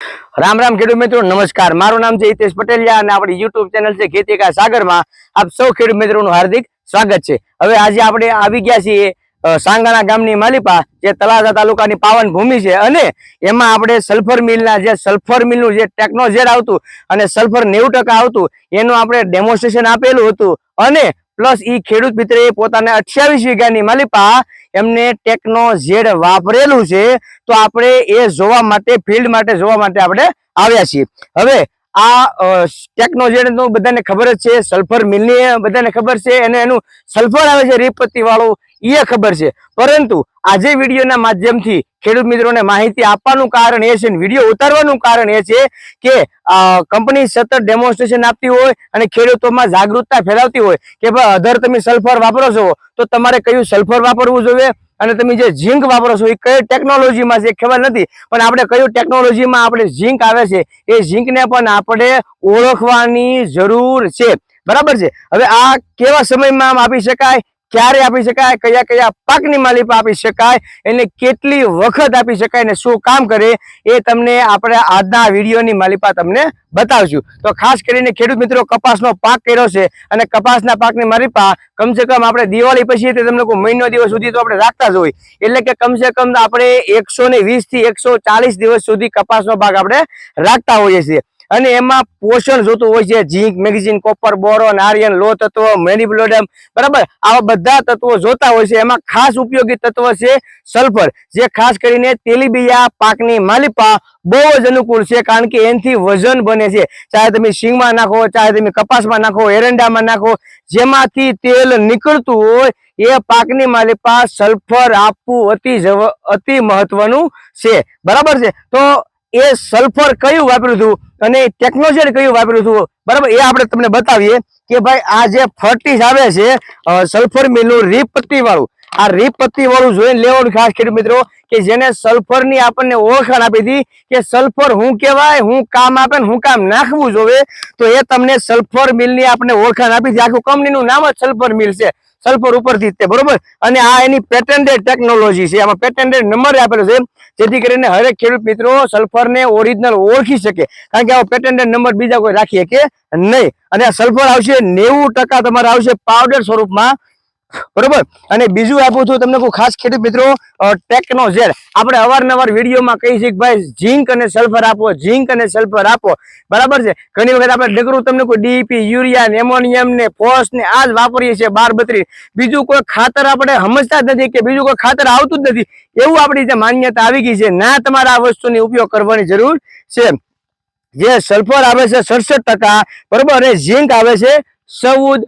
રામ રામ ખેડૂત મિત્રો, નમસ્કાર. મારું નામ છે હિતેશ પટેલિયા અને આપણી યુટ્યુબ ચેનલ છે ખેતી કા સાગરમાં આપ સૌ ખેડૂત મિત્રોનું હાર્દિક સ્વાગત છે. હવે આજે આપણે આવી ગયા છીએ સાંગાણા ગામની માલિપા, જે તળાજા તાલુકાની પાવન ભૂમિ છે અને એમાં આપણે સલ્ફર મિલના જે સલ્ફર મિલનું જે ટેકનોઝેર આવતું અને સલ્ફર નેવું આવતું, એનું આપણે ડેમોન્સ્ટ્રેશન આપેલું હતું અને પ્લસ ઈ ખેડૂત મિત્રે પોતાના અઠ્યાવીસ વીઘાની માલિપા એમને ટેકનો ઝેડ વાપરેલું છે. તો આપણે એ જોવા માટે ફિલ્ડ માટે જોવા માટે આપણે આવ્યા છીએ. હવે આ ટેકનોજેડ બધાને ખબર જ છે સલ્ફર મિલની બધાને ખબર છે, અને એનું સલ્ફર આવે છે રીપત્તી વાળું એ ખબર છે. પરંતુ, આજે વિડીયોના માધ્યમથી ખેડૂત મિત્રોને માહિતી આપવાનું કારણ એ છે વીડિયો ઉતારવાનું કારણ એ છે કે કંપની સતત ડેમોન્સ્ટ્રેશન આપતી હોય અને ખેડૂતોમાં જાગૃતતા ફેલાવતી હોય કે, ભાઈ, અધર તમે સલ્ફર વાપરો છો તો તમારે કયું સલ્ફર વાપરવું જોઈએ? અને તમે જે ઝીંક વાપરો છો, એ કઈ ટેકનોલોજીમાં છે ખબર નથી, પણ આપણે કયું ટેકનોલોજીમાં આપણે ઝીંક આવે છે, એ ઝીંકને પણ આપણે ઓળખવાની જરૂર છે. બરાબર છે? હવે આ કેવા સમયમાં આપી શકાય? ક્યારે આપી શકાય? કયા કયા પાકની માલિપા આપી શકાય? એને કેટલી વખત આપી શકાય ને શું કામ કરે? એ તમને આપણે આજના વિડીયોની માલિપા તમને બતાવશું. તો ખાસ કરીને ખેડૂત મિત્રો, કપાસનો પાક કર્યો છે અને કપાસના પાકની માલિપા કમસે કમ આપણે દિવાળી પછી તે તમને કોઈ મહિનો દિવસ સુધી તો આપણે રાખતા જ હોય. એટલે કે કમસે કમ આપણે એકસો થી એકસો દિવસ સુધી કપાસનો પાક આપણે રાખતા હોઈએ છીએ. અને એમાં પોષણ જોતું હોય છે. ઝીંક, મેગ્ઝીન, કોપર બોરોન આર્યન લો તત્વ મેનિબ્લોડમ બરાબર? આવા બધા તત્વો જોતા હોય છે. એમાં ખાસ ઉપયોગી તત્વ છે સલ્ફર, જે ખાસ કરીને તેલીબિયા પાકની માલિપા બહુ જ અનુકૂળ છે, કારણ કે એનાથી વજન બને છે. ચાહે તમે સિંગમાં નાખો, ચાહે તમે કપાસમાં નાખો, એરંડામાં નાખો, જેમાંથી તેલ નીકળતું હોય, એ પાકની માલિપા સલ્ફર આપવું અતિ અતિ મહત્વનું છે. બરાબર છે? તો એ સલ્ફર કયું વાપર્યું હતું? અને ટેકનોજેડ કયું વાપર્યું હતું? બરાબર, એ આપણે તમને બતાવીએ કે ભાઈ, આ જે ફર્ટિસ આવે છે સલ્ફર મિલનું રીપત્તી વાળું આ રીપત્તી વાળું જોઈને લેવાનું ખાસ ખેડૂત મિત્રો કે જેને સલ્ફરની આપણને ઓળખાણ આપી હતી કે સલ્ફર હું કહેવાય, હું કામ આપે હું કામ નાખવું જોવે, તો એ તમને સલ્ફર મિલની આપણને ઓળખાણ આપી હતી. આખું કંપનીનું નામ જ સલ્ફર મિલ છે. સલ્ફર ઉપરથી તે, બરોબર? અને આ એની પેટેન્ટેડ ટેકનોલોજી છે. આમાં પેટેન્ટેડ નંબર આપેલો છે, જેથી કરીને હરેક ખેડૂત મિત્રો સલ્ફરને ઓરિજિનલ ઓળખી શકે. કારણ કે આવો પેટેન્ટેડ નંબર બીજા કોઈ રાખી શકે નહીં. અને આ સલ્ફર આવશે નેવું ટકા, તમારે આવશે પાવડર સ્વરૂપમાં બરોબર? અને બીજું આપું છું તમને કોઈ ખાસ ખેડૂત મિત્રો ટેકનો ઝેડ આપણે અવારનવાર વિડીયોમાં કહી છીએ ભાઈ, ઝીંક અને સલ્ફર આપો, ઝીંક અને સલ્ફર આપો. બરાબર છે? ઘણી વખત આપણે ડગરું તમને કોઈ ડીપી યુરિયા ને એમોનિયમ ને ફોસ ને આ જ વાપરીએ છીએ, બાર બત્રીસ. બીજું કોઈ ખાતર આપણે સમજતા જ નથી કે બીજું કોઈ ખાતર આવતું જ નથી. એવું આપણી જે માન્યતા આવી ગઈ છે. ના, તમારે આ વસ્તુની ઉપયોગ કરવાની જરૂર છે. જે સલ્ફર આવે છે, સડસઠ ટકા. બરોબર? અને ઝીંક આવે છે, ચૌદ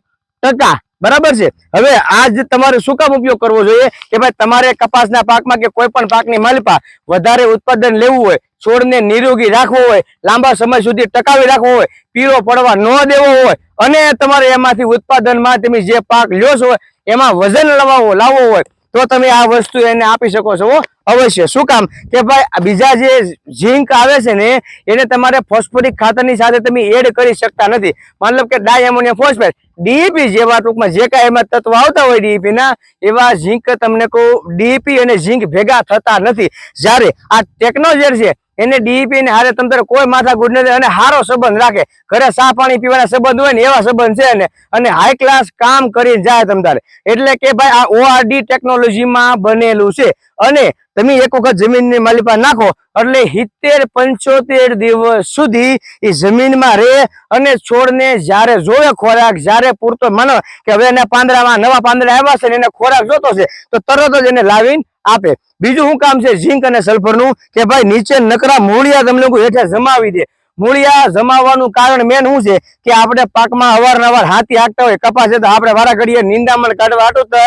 ટકા. બરાબર છે? હવે આજ તમારે શું કામ ઉપયોગ કરવો જોઈએ? કે ભાઈ તમારે કપાસના પાકમાં કે કોઈ પણ પાકની માલિપા વધારે ઉત્પાદન લેવું હોય, છોડને નિરોગી રાખવો હોય, લાંબા સમય સુધી ટકાવી રાખવો હોય, પીળો પડવા ન દેવો હોય, અને તમારે એમાંથી ઉત્પાદનમાં તમે જે પાક લ્યો છો, એમાં વજન લાવવો લાવવો હોય તો તમે આ વસ્તુ એને આપી શકો છો અવશ્ય. શું કામ? કે ભાઈ બીજા જે ઝીંક આવે છે ને, એને તમારે ફોસ્ફોરિક ખાતરની સાથે તમે એડ કરી શકતા નથી. મતલબ કે ડાય એમોનિયમ ફોસ્ફેટ. ડીઈપી જેવા ટૂંકમાં, જે કાંઈ એમાં તત્વ આવતા હોય ડીઈપી ના એવા ઝીંક તમને કહું ડીઈપી અને ઝીંક ભેગા થતા નથી. જ્યારે આ ટેકનોજેર છે એને ડીઈપી ને હારે તમતારે કોઈ માથા ગુડ નથી અને સારો સંબંધ રાખે. ઘરે સા પાણી પીવાના સંબંધ હોય ને એવા સંબંધ છે ને અને હાઈ ક્લાસ કામ કરીને જાય તમતારે એટલે કે ભાઈ આ ઓઆરડી ટેકનોલોજીમાં બનેલું છે. અને તમે એક વખત જમીનની માલિપા નાખો, એટલે સિત્તેર પંચોતેર દિવસ સુધી એ જમીનમાં રહે અને છોડને જ્યારે જોવે ખોરાક, જ્યારે પૂરતો માનો કે હવે એના પાંદડામાં નવા પાંદડા આવ્યા છે ને એને ખોરાક જોતો છે, તો તરત જ એને લાવીને આપે. બીજું શું કામ છે? ઝીંક અને સલ્ફરનું કે ભાઈ નીચે નકરા મૂળિયા તમને હેઠે જમાવી દે. મૂળિયા જમાવવાનું કારણ મેન શું છે? કે આપણે પાકમાં અવારનવાર હાથી હાંકતા હોય, કપાસ તો આપણે વારા ઘડીએ નિંદામણ કાઢવા હાટું તો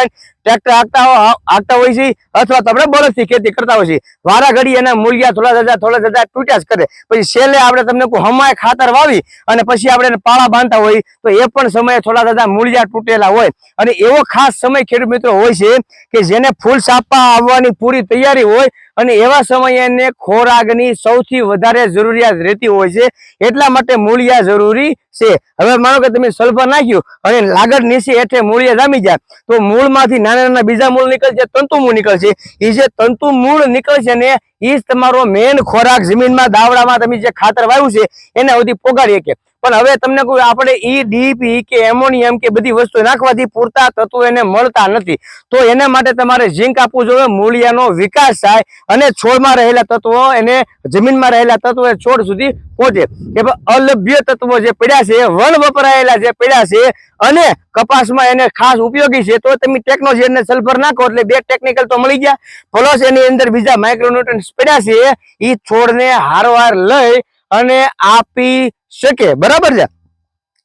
ટ્રેક્ટર હાંકતા હાંકતા હોય છે અથવા આપણે બળદથી ખેતી કરતા હોય છે. વારા ઘડી એના મૂલ્યા થોડા જજા થોડા જજા તૂટ્યા જ કરે. પછી છેલ્લે આપણે તમને કોઈ હમાય ખાતર વાવી અને પછી આપણે એને પાળા બાંધતા હોય, તો એ પણ સમયે થોડા જજા મૂળિયા તૂટેલા હોય. અને એવો ખાસ સમય ખેડૂત મિત્રો હોય છે કે જેને ફૂલ સાપા આવવાની પૂરી તૈયારી હોય અને એવા સમયે એને ખોરાકની સૌથી વધારે જરૂરિયાત રહેતી હોય છે. એટલા માટે મૂળિયા જરૂરી છે. હવે માનો કે તમે સલ્ફર નાખ્યું અને લાગડ નીચે હેઠે મૂળિયા જામી જાય તો મૂળમાંથી નાના નાના બીજા મૂળ નીકળશે, તંતુ મૂળ નીકળશે. એ જે તંતુ મૂળ નીકળશે ને એ જ તમારો મેન ખોરાક જમીનમાં, દાવડામાં તમે જે ખાતર વાવ્યું છે, એને સુધી પોગાડી શકે. પણ હવે તમને કોઈ આપણે ઈ ડીપી કે એમોનિયમ કે બધી વસ્તુ નાખવાથી પૂરતા તત્વો એને મળતા નથી. તો એના માટે તમારે ઝીંક આપવું જોઈએ, મૂળિયાનો વિકાસ થાય અને છોડમાં રહેલા તત્વો એને જમીનમાં રહેલા તત્વો એ છોડ સુધી પહોંચે. કે અલભ્ય તત્વો જે પડ્યા છે વન વપરાયેલા જે પડ્યા છે અને કપાસમાં એને ખાસ ઉપયોગી છે, તો તમે ટેકનોલોજી ને સલ્ફર નાખો એટલે બે ટેકનિકલ તો મળી ગયા. પ્લસ એની અંદર બીજા માઇક્રોન્યુટ્રન્સ પડ્યા છે એ છોડને હારવાર લઈ અને આપી શકે બરાબર છે?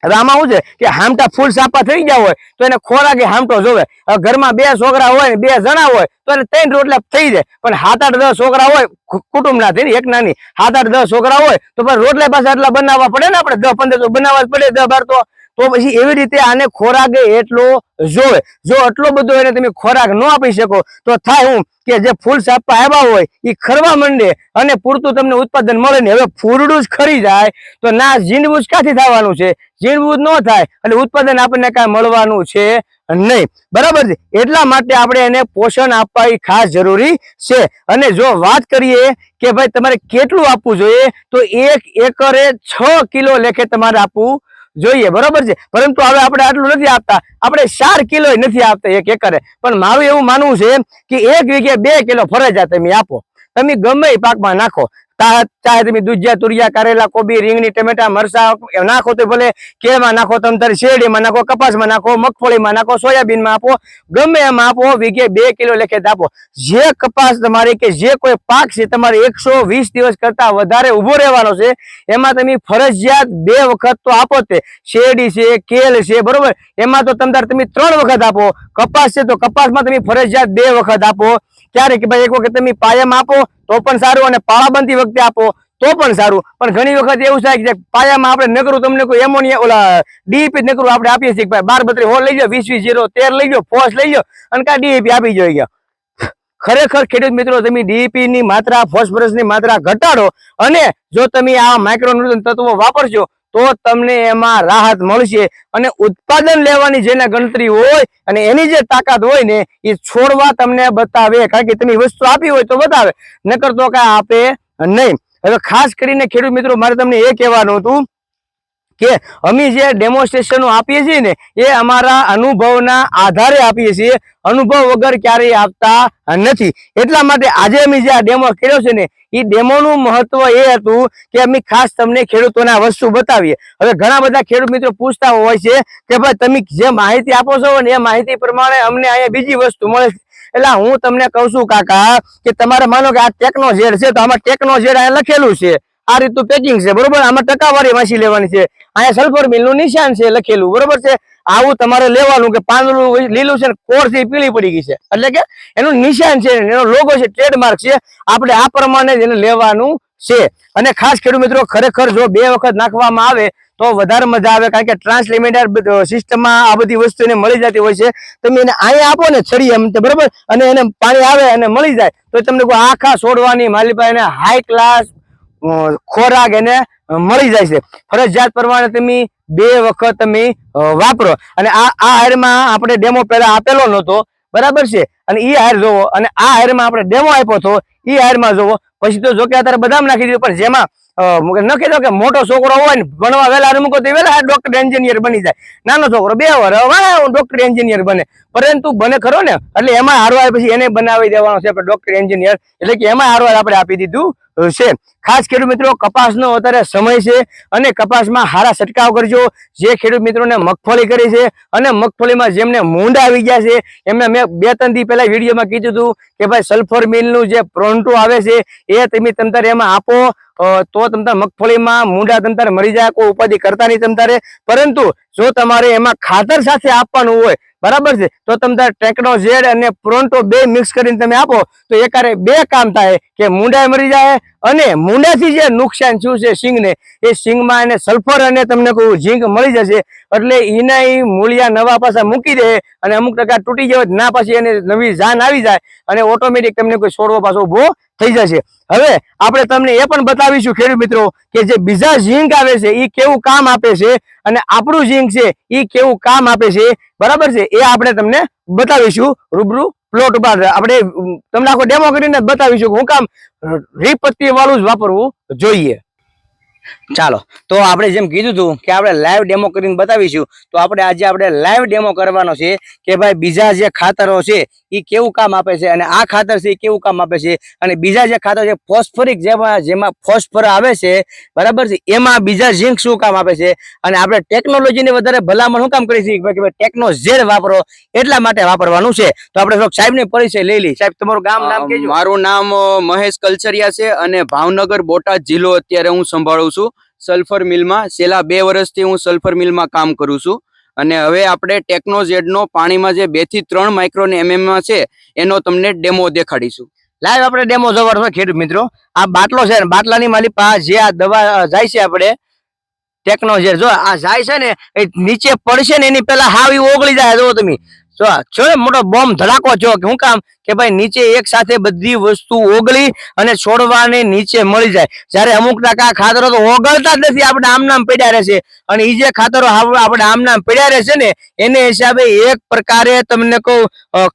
હવે આમાં શું છે? કે હામટા ફૂલ સાપા થઈ ગયા હોય તો એને ખોરાક હામટો જોવે. ઘરમાં બે છોકરા હોય બે જણા હોય તો એને ત્રણ રોટલા થઈ જાય. પણ સાત આઠ દસ છોકરા હોય કુટુંબ ના થઈ એક નાની. સાત આઠ દસ છોકરા હોય તો રોટલા પાછા એટલા બનાવવા પડે ને આપણે? દસ, પંદર બનાવવા જ પડે, દસ, બાર તો તો પછી એવી રીતે આને ખોરાક એટલો જોવે. જો એટલો બધો એને તમે ખોરાક ન આપી શકો, તો થાય હું કે જે ફૂલ સાપા આવ્યા હોય એ ખરવા માંડે અને પૂરતું તમને ઉત્પાદન મળે ને હવે ફૂરડું જ ખરી જાય, તો ના ઝીંડવું જ ક્યાંથી થવાનું છે? ઝીંડવું જ ન થાય, એટલે ઉત્પાદન આપણને કાંઈ મળવાનું છે નહીં. બરાબર છે? એટલા માટે આપણે એને પોષણ આપવા એ ખાસ જરૂરી છે. અને જો વાત કરીએ કે ભાઈ તમારે કેટલું આપવું જોઈએ, તો એક એકરે છ કિલો લેખે તમારે આપવું જોઈએ, બરોબર છે? પરંતુ હવે આપણે આટલું નથી આપતા. આપણે ચાર કિલો નથી આપતા એક એકરે. પણ મારું એવું માનવું છે કે એક વીઘે બે કિલો ફરજિયાત તમે આપો. તમે ગમે પાકમાં નાખો. ચાહે તમે દુજિયા તુરિયા, કારેલા, કોબી, રીંગણી, ટમેટા મરસા નાખો તો ભલે કેળમાં નાખો, તમે તારે શેરડીમાં નાખો, કપાસમાં નાખો, મગફળીમાં નાખો, સોયાબીનમાં આપો, ગમે એમાં આપો, વીઘે બે કિલો લેખે આપો. જે કપાસ તમારે કે જે કોઈ પાક છે, તમારે એકસો વીસ દિવસ કરતા વધારે ઊભો રહેવાનો છે, એમાં તમે ફરજિયાત બે વખત તો આપો તે. શેરડી છે, કેલ છે, બરોબર? એમાં તો તમે તમે ત્રણ વખત આપો. કપાસ છે તો કપાસમાં તમે ફરજિયાત બે વખત આપો. ક્યારે કે ભાઈ એક વખત તમે પાયામાં આપો, તો પણ સારું અને પાળાબંધી વખતે આપો, તો પણ સારું. પણ ઘણી વખત એવું થાય કે પાયામાં આપણે નકરું, તમને કોઈ એમોનિયા ઓલા ડીપી નકરું આપણે આપીએ છીએ ભાઈ બાર બત્રી હોલ લઈ જાઓ, વીસ વીસ જીરો તેર લઈ જાઓ, ફોસ લઈ જાઓ, અને કા ડીએપી આપી જોઈએ ખરેખર ખેડૂત મિત્રો, તમે ડીપી ની માત્રા ફોસ્ફરસની માત્રા ઘટાડો અને જો તમે આ માઇક્રોન્યુટ્રન તત્વો વાપરશો તો તમને એમાં રાહત મળશે અને ઉત્પાદન લેવાની જેને ગણતરી હોય અને એની જે તાકાત હોય ને, એ છોડવા તમને બતાવે. કારણ કે તમે વસ્તુ આપી હોય તો બતાવે. નકર તો કાંઈ આપે નહીં. હવે ખાસ કરીને ખેડૂત મિત્રો, મારે તમને એ કહેવાનું હતું કે અમે જે ડેમોન્સ્ટ્રેશનો આપીએ છીએ ને, એ અમારા અનુભવના આધારે આપીએ છીએ. અનુભવ વગર ક્યારેય આપતા નથી. એટલા માટે આજે અમે જે આ ડેમો કર્યો છે ને એ ડેમોનું મહત્વ એ હતું કે અમે ખાસ તમને ખેડૂતોના વસ્તુ બતાવીએ. હવે ઘણા બધા ખેડૂત મિત્રો પૂછતા હોય છે કે ભાઈ, તમે જે માહિતી આપો છો ને, એ માહિતી પ્રમાણે અમને અહીંયા બીજી વસ્તુ મળે એટલે હું તમને કહું છું કાકા, કે તમારે માનો કે આ ટેકનો ઝેડ છે, તો આમાં ટેકનો ઝેડ અહીંયા લખેલું છે. આ રીતનું પેકિંગ છે, બરોબર? આમાં ટકાવારી વાંચી લેવાની છે. અહીંયા સલ્ફર મિલનું નિશાન છે લખેલું, બરોબર છે? આવું તમારે લેવાનું કે પાંદડું લીલું છે કોરથી પીળી પડી ગઈ છે. એટલે કે એનું નિશાન છે, એનો લોગો છે ટ્રેડમાર્ક છે, આપણે આ પ્રમાણે જ એને લેવાનું છે. અને ખાસ ખેડૂત મિત્રો, ખરેખર જો બે વખત નાખવામાં આવે, તો વધારે મજા આવે, કારણ કે ટ્રાન્સલિમિટર સિસ્ટમમાં આ બધી વસ્તુ એને મળી જતી હોય છે. તમે એને અહીંયા આપો ને છડી એમ બરોબર? અને એને પાણી આવે અને મળી જાય, તો તમને કોઈ આખા છોડવાની માલી પાસે એને હાઈ ક્લાસ ખોરાક એને મળી જાય છે. ફરજિયાત પ્રમાણે તમે બે વખત તમે વાપરો. અને આ આ હારમાં આપણે ડેમો પહેલા આપેલો નહોતો. બરાબર છે? અને એ હાર જોવો. અને આ હારમાં આપણે ડેમો આપ્યો હતો. એ હારમાં જોવો. પછી તો જોકે અત્યારે બદામ નાખી દીધું. પણ જેમાં નક્કી તો કે મોટો છોકરો હોય ને, ભણવા વહેલા મૂકો તો વહેલા ડોક્ટર એન્જિનિયર બની જાય. નાનો છોકરો બે વાર ડોક્ટર એન્જિનિયર બને. પરંતુ બને ખરો ને, એટલે એમાં હારવાર પછી એને બનાવી દેવાનો છે. આપણે ડોક્ટર એન્જિનિયર એટલે કે એમાં હારવાર આપણે આપી દીધું છે. ખાસ ખેડૂત મિત્રો, કપાસનો અત્યારે સમય છે અને કપાસમાં હારા છંટકાવ કરજો. જે ખેડૂત મિત્રોને મગફળી કરી છે અને મગફળીમાં જેમને મૂંડા આવી ગયા છે, એમને મેં બે ત્રણ દી પહેલા વિડીયોમાં કીધું હતું કે ભાઈ સલ્ફર મિલનું જે પ્રોન્ટો આવે છે, એ તમે તમતારે એમાં આપો. તો તમતાર મગફળીમાં મૂંડા તંતર મરી જાય, કોઈ ઉપાધિ કરતા નહીં તમતારે પરંતુ જો તમારે એમાં ખાતર સાથે આપવાનું હોય, બરાબર છે, તો તમતારે ટેકનો ઝેડ અને પ્રોન્ટો બે મિક્સ કરીને તમે આપો. તો એકારે બે કામ થાય, કે મૂંડા મરી જાય અને મૂંડાથી જે નુકસાન થયું છે સિંગને, એ સિંગમાં એને સલ્ફર અને તમને કહું ઝીંક મળી જશે, એટલે એના એ મૂળિયા નવા પાછા મૂકી દે અને અમુક ટકા તૂટી જાય ના પછી એને નવી જાન આવી જાય અને ઓટોમેટિક તમને કોઈ છોડવો પાછો ઊભો થઈ જશે. હવે આપણે તમને એ પણ બતાવીશું ખેડૂત મિત્રો કે જે બીજા ઝીંક આવે છે એ કેવું કામ આપે છે અને આપણું ઝીંક છે એ કેવું કામ આપે છે. બરાબર છે? એ આપણે તમને બતાવીશું, રૂબરૂ પ્લોટ ઉપર આપણે તમને આખો ડેમો કરીને બતાવીશું હું કામ રીપત્તી વાળું જ વાપરવું જોઈએ. ચાલો તો આપણે જેમ કીધું હતું કે આપણે લાઈવ ડેમો કરીને બતાવીશું તો આપણે આજે આપણે લાઈવ ડેમો કરવાનો છે કે ભાઈ બીજા જે ખાતરો છે એ કેવું કામ આપે છે અને આ ખાતર છે એ કેવું કામ આપે છે અને બીજા જે ખાતર છે ફોસ્ફરિક જેમાં જેમાં ફોસ્ફર આવે છે બરાબર છે એમાં બીજા ઝીંક શું કામ આપે છે અને આપણે ટેકનોલોજીને વધારે ભલામણ શું કામ કરી છીએ? કે ભાઈ ટેકનો ઝેર વાપરો એટલા માટે વાપરવાનું છે. તો આપણે થોડોક સાહેબને પરિચય લઈ લઈ સાહેબ તમારું ગામ નામ અ, મારું નામ મહેશ કલચરિયા છે અને ભાવનગર બોટાદ જિલ્લો અત્યારે હું સંભાળું છું. સલ્ફર મિલમાં છેલ્લા બે વર્ષથી હું સલ્ફર મિલમાં કામ કરું છું. અને હવે આપણે ટેકનોઝેડનો પાણીમાં જે બેથી ત્રણ માઇક્રોન એમએમમાં છે, એનો તમને ડેમો દેખાડીશું. લાઈવ આપણે ડેમો જોવાનો છે ખેડૂત મિત્રો. આ બાટલો છે ને, બાટલાની માલી પાસે જે આ દવા જાય છે આપણે ટેકનોઝેડ જો આ જાય છે ને નીચે પડશે ને, એની પેલા હાવ ઓગળી જાય જો તમે. જો છો મોટો બોમ્બ ધડાકો છો કે હું કામ? કે ભાઈ નીચે એક સાથે બધી વસ્તુ ઓગળી અને છોડવાને નીચે મળી જાય. જ્યારે અમુક ટકા ખાતરો તો ઓગળતા જ નથી, આપણે આમ નામ પડ્યા રહેશે. અને એ જે ખાતરો આપણે આમ નામ પડ્યા રહેશે ને, એને હિસાબે એક પ્રકારે તમને કહું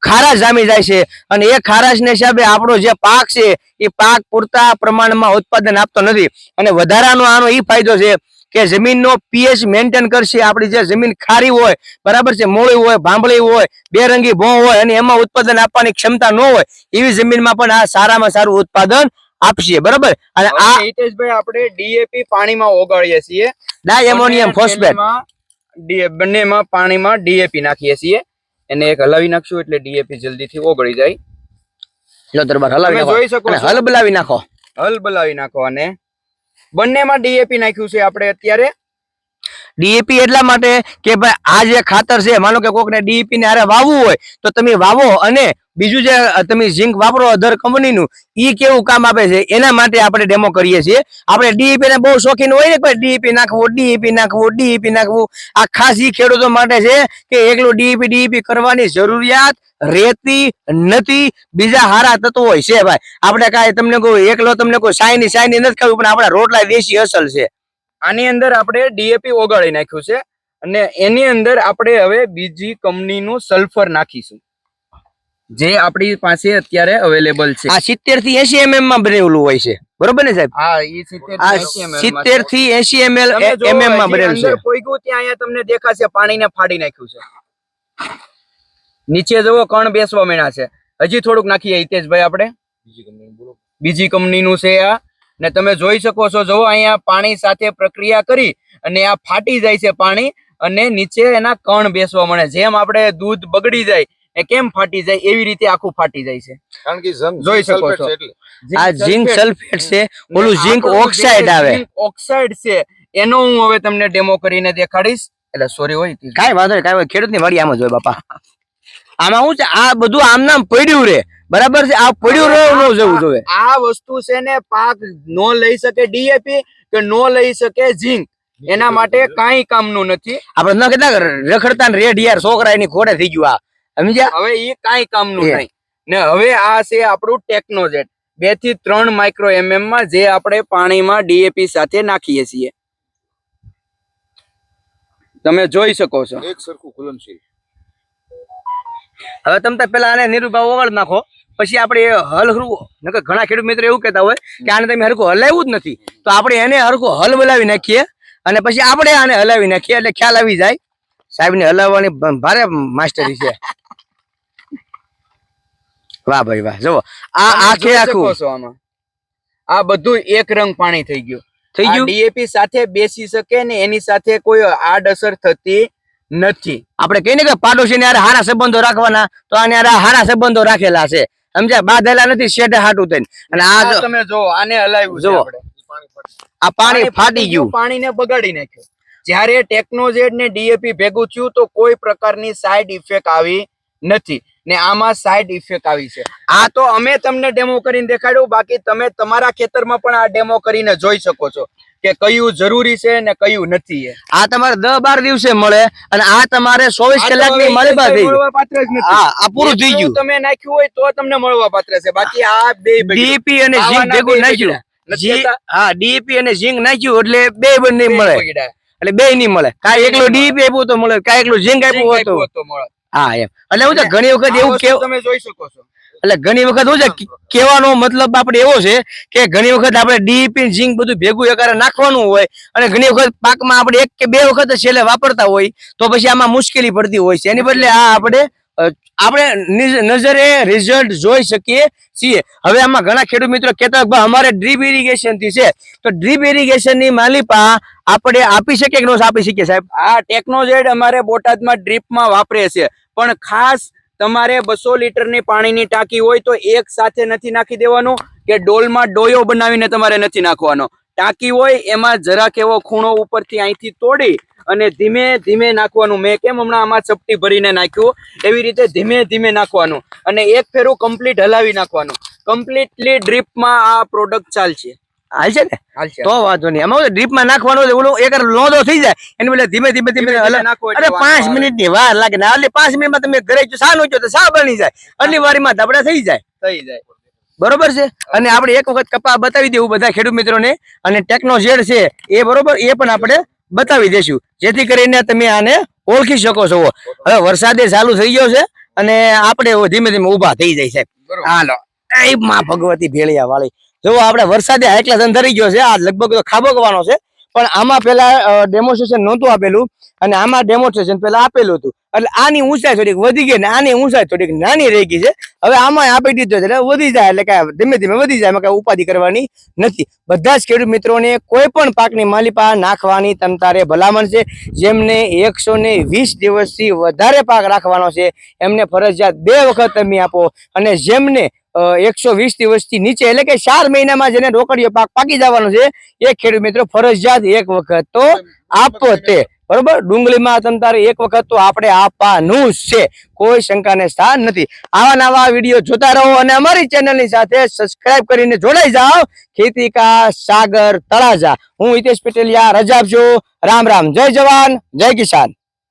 ખારાશ જામી જાય છે. અને એ ખારાશને હિસાબે આપણો જે પાક છે, એ પાક પૂરતા પ્રમાણમાં ઉત્પાદન આપતો નથી. અને વધારાનો આનો એ ફાયદો છે કે જમીનનો પીએચ મેન્ટેન કરશે. આપણી જે જમીન ખારી હોય બરાબર છે મોળી હોય ભાંભળી હોય બેરંગી ભો હોય અને એમાં ઉત્પાદન આપવાની ક્ષમતા ન હોય એવી જમીનમાં પણ આ સારામાં સારું ઉત્પાદન આપશે બરાબર? અને આ હિતેશભાઈ આપણે ડીએપી પાણીમાં ઓગાળીએ છીએ. ડાય એમોનિયમ અને ફોસ્ફેટ બંનેમાં પાણીમાં ડીએપી નાખીએ છીએ. એને એક હલાવી નાખશું એટલે ડીએપી જલ્દીથી ઓગળી જાય. લો દરબાર હલાવી નાખો. જોઈ શકો અને છો. નાખો. હલ બલાવી નાખો અને બંનેમાં ડીએપી નાખ્યું છે આપણે અત્યારે. ડીએપી એટલા માટે કે ભાઈ આ જે ખાતર છે, માનો કે કોકને ડીએપી ને હારે વાવવું હોય, તો તમે વાવો અને બીજું જે તમે ઝીંક વાપરો અધર કંપનીનું ઈ કેવું કામ આપે છે, એના માટે આપણે ડેમો કરીએ છીએ. આપણે ડીઈપી ને બહુ શોખીન હોય ને કોઈ ડીઈપી નાખવું ડીઈપી નાખવું ડીઈપી નાખવું. આ ખાસ ઈ ખેડૂતો માટે છે કે એકલું ડીઈપી ડીઈપી કરવાની જરૂરિયાત રેતી નથી. બીજા હારા તત્વો હોય છે ભાઈ. આપણે કાંઈ તમને કોઈ એકલો તમને કોઈ સાયની સાયની નથી ખાવું, પણ આપણા રોટલા દેશી અસલ છે. આની અંદર આપણે ડીએપી ઓગાળી નાખ્યું છે અને એની અંદર આપણે હવે બીજી કંપનીનું સલ્ફર નાખીશું. જે આપણી પાસે અત્યારે અવેલેબલ છે. આ સિત્તેરથી એસી એમએમમાં બનેલું હોય છે. બરોબર ને સાહેબ? હા એ 70 આ 80 mm માં સિત્તેરથી એસી એમએલ એમએમમાં બનેલું છે. કોઈ કોઈ ત્યાં અહીંયા તમને દેખાશે પાણીને ફાડી નાખ્યું છે. નીચે જવો કણ બેસવા મેળા છે. હજી થોડુંક નાખીએ હિતેશભાઈ આપણે. બીજી કંપનીનું છે આ. ને તમે જોઈ શકો છો જો અહીંયા પાણી સાથે પ્રક્રિયા કરી અને આ ફાટી જાય છે પાણી અને નીચે એના કણ બેસવા મળે. જેમ આપણે દૂધ બગડી જાય એ કેમ ફાટી જાય એવી રીતે આખું ફાટી જાય છે. કારણ કે જોઈ શકો છો. આ ઝીંક સલ્ફેટ છે ઓલું ઝીંક ઓક્સાઇડ આવે. ઓક્સાઇડ છે. એનો હું હવે તમને ડેમો કરીને દેખાડીશ. એટલે સોરી હોય. કાંઈ વાંધો નહીં કાંઈ ખેડૂતની વાડી આમ જ હોય બાપા. આમાં શું છે? આ બધું આમ નામ પડ્યું રે. બરાબર છે? આ પડ્યું રહે ન જવું જોઈએ. આ વસ્તુ છે ને પાક નો લઈ શકે ડીએપી કે નો લઈ શકે ઝીંક એના માટે કાંઈ કામનું નથી. આપડે ન કેટલા રખડતા ને રેડ યાર છોકરા એની ખોડે થઈ ગયું આ. સમજ્યા? હવે એ કાંઈ કામનું. નહીં. ને હવે આ છે આપણું ટેકનોજેટ બેથી ત્રણ માઇક્રો એમએમમાં જે આપણે પાણીમાં ડીએપી સાથે નાખીએ છીએ. તમે જોઈ શકો છો. એક સરખું ઘુલનશીલ હવે તમે તો પેલા આને નિરૂપા ઓગળ નાખો. પછી આપણે હલ હરવું નકર ઘણા ખેડૂત મિત્રો એવું કહેતા હોય કે આને તમે હરખું હલાવ્યું જ નથી. તો આપણે એને હરખું હલ બોલાવી નાખીએ અને પછી આપણે આને હલાવી નાખીએ એટલે ખ્યાલ આવી જાય સાહેબ ને હલાવવાની ભારે માસ્ટરી છે. વાહ ભાઈ વાહ જુઓ આ આખે આખું. આમાં. આ બધું એક રંગ પાણી થઈ ગયું. થઈ ગયું? ડીએપી સાથે બેસી શકે ને એની સાથે કોઈ આડઅસર થતી નથી. આપણે કહીએ ને કે પાડોશી ને હારા સંબંધો રાખવાના તો આને હારા સંબંધો રાખેલા છે. સમજ્યા? બાંધેલા નથી શેઠે હાટું થઈને. અને આ આ તમે જો આને હલાવ્યું જો આ પાણી ફાટી ગયું. પાણીને બગાડી નાખ્યું. જ્યારે ટેકનોજેડ ને ડીએપી ભેગું થયું તો કોઈ પ્રકારની સાઈડ ઇફેક્ટ આવી નથી. ને આમાં સાઈડ ઇફેક્ટ આવી છે. આ તો અમે તમને ડેમો કરીને દેખાડ્યું બાકી તમે તમારા ખેતરમાં પણ આ ડેમો કરીને જોઈ શકો છો. કે કયું જરૂરી છે ને કયું નથી. આ તમારે દસ બાર દિવસે મળે અને આ તમારે ચોવીસ કલાકની ગઈ. મળવા પાત્ર જ નથી. આ પૂરું થઈ ગયું. તમે નાખ્યું હોય તો તમને મળવા પાત્ર છે. બાકી આ બે ડીપી અને ઝીંક ભેગું નાખ્યું? હા ડીપી અને ઝીંક નાખ્યું એટલે બે બંને મળે. એટલે બે નહીં મળે. કાંઈ એકલું ડીપી આપ્યું તો મળે. કાંઈ એકલું ઝીંક આપ્યું તો હા એમ. એટલે હું તો ઘણી વખત એવું કેવું તમે જોઈ શકો છો. એટલે ઘણી વખત શું છે કહેવાનો મતલબ આપણે એવો છે કે ઘણી વખત આપણે ડીપી ઝીંક બધું ભેગું એકારે નાખવાનું હોય અને ઘણી વખત પાકમાં આપણે એક કે બે વખત છેલ્લે વાપરતા હોય તો પછી આમાં મુશ્કેલી પડતી હોય છે. એની બદલે આ આપણે આપણે નજરે રિઝલ્ટ જોઈ શકીએ છીએ. હવે આમાં ઘણા ખેડૂત મિત્રો કહેતા હોય, "ભાઈ, અમારે ડ્રીપ ઇરિગેશનથી છે. તો ડ્રીપ ઇરિગેશનની માલિપા આપણે આપી શકીએ કે ન આપી શકીએ સાહેબ? આ ટેકનોજેડ અમારે બોટાદમાં ડ્રીપમાં વાપરે છે. પણ ખાસ તમારે બસો લીટરની પાણીની ટાંકી હોય તો એક સાથે નથી નાખી દેવાનું કે ડોલમાં ડોયો બનાવીને તમારે નથી નાખવાનો. ટાંકી હોય એમાં જરાક એવો ખૂણો ઉપરથી અહીંથી તોડી અને ધીમે ધીમે નાખવાનું. મેં કેમ હમણાં આમાં ચપટી ભરીને નાખ્યું? એવી રીતે ધીમે ધીમે નાખવાનું. અને એક ફેરું કમ્પ્લીટ હલાવી નાખવાનું. કમ્પ્લીટલી ડ્રીપમાં આ પ્રોડક્ટ ચાલશે. હાલ છે ને તો વાંધો નહીં. એમાં ડ્રીપમાં નાખવાનું ઓલું એક લોંદો થઈ જાય. એને બદલે ધીમે ધીમે ધીમે અરે પાંચ મિનિટની વાર લાગે ને એટલે પાંચ મિનિટમાં તમે ઘરે જો સા નો તો સા બની જાય. આટલી વારીમાં ધબડા થઈ જાય. થઈ જાય. બરોબર છે? અને આપણે એક વખત કપા બતાવી દેવું બધા ખેડૂત મિત્રોને. અને ટેકનો ઝેડ છે એ બરોબર એ પણ આપણે બતાવી દેશું. જેથી કરીને તમે આને ઓળખી શકો છો. હવે વરસાદે ચાલુ થઈ ગયો છે અને આપણે ધીમે ધીમે ઊભા થઈ જાય સાહેબ હાલો. માં ભગવતી ભેળિયા વાળી. જો આપણે વરસાદે હાઈ ક્લાસ અંધારી ગયો છે, આ લગભગ તો ખાબકવાનો છે, પણ આમાં પેલા ડેમોન્સ્ટ્રેશન નહોતું આપેલું અને આમાં ડેમોન્સ્ટ્રેશન પેલા આપેલું હતું. એટલે આની ઊંચાઈ થોડીક વધી ગઈ ને આની ઊંચાઈ થોડીક નાની રહી ગઈ છે. હવે આમાં આપી દીધો છે, એટલે વધી જાય, એટલે કાંઈ ધીમે ધીમે વધી જાય, એમાં કાંઈ ઉપાધિ કરવાની નથી. બધા જ ખેડૂત મિત્રોને કોઈ પણ પાકની માલિપા નાખવાની તમતારે ભલામણ છે. જેમને એકસો ને વીસ દિવસથી વધારે પાક રાખવાનો છે, એમને ફરજિયાત બે વખત તમે આપો. અને જેમને એકસો વીસ દિવસથી નીચે, એટલે કે ચાર મહિનામાં જેને રોકડીયો પાક પાકી જવાનો છે. એ ખેડૂત મિત્રો ફરજિયાત એક વખત તો આપો તે. બરોબર? ડુંગળીમાં તમ તારે એક વખત તો આપણે આપવાનું છે. કોઈ શંકાને સ્થાન નથી. આવા નવા વીડિયો જોતા રહો અને અમારી ચેનલની સાથે સબસ્ક્રાઇબ કરીને જોડાઈ જાઓ. ખેતી કા સાગર તળાજા. હું હિતેશ પટેલિયા રજા આપજો રામ રામ. જય જવાન. જય કિસાન.